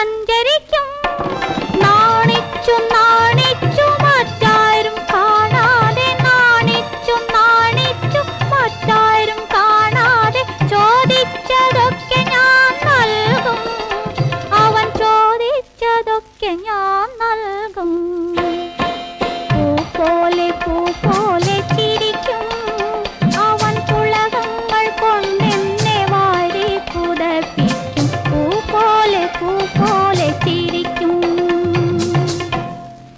സഞ്ചരിക്കും. നാണിച്ചു നാണിച്ചു മറ്റാരും കാണാതെ. നാണിച്ചു നാണിച്ചു മറ്റാരും കാണാതെ. ചോദിച്ചതൊക്കെ ഞാൻ നൽകും. അവൻ ചോദിച്ചതൊക്കെ ഞാൻ നൽകും.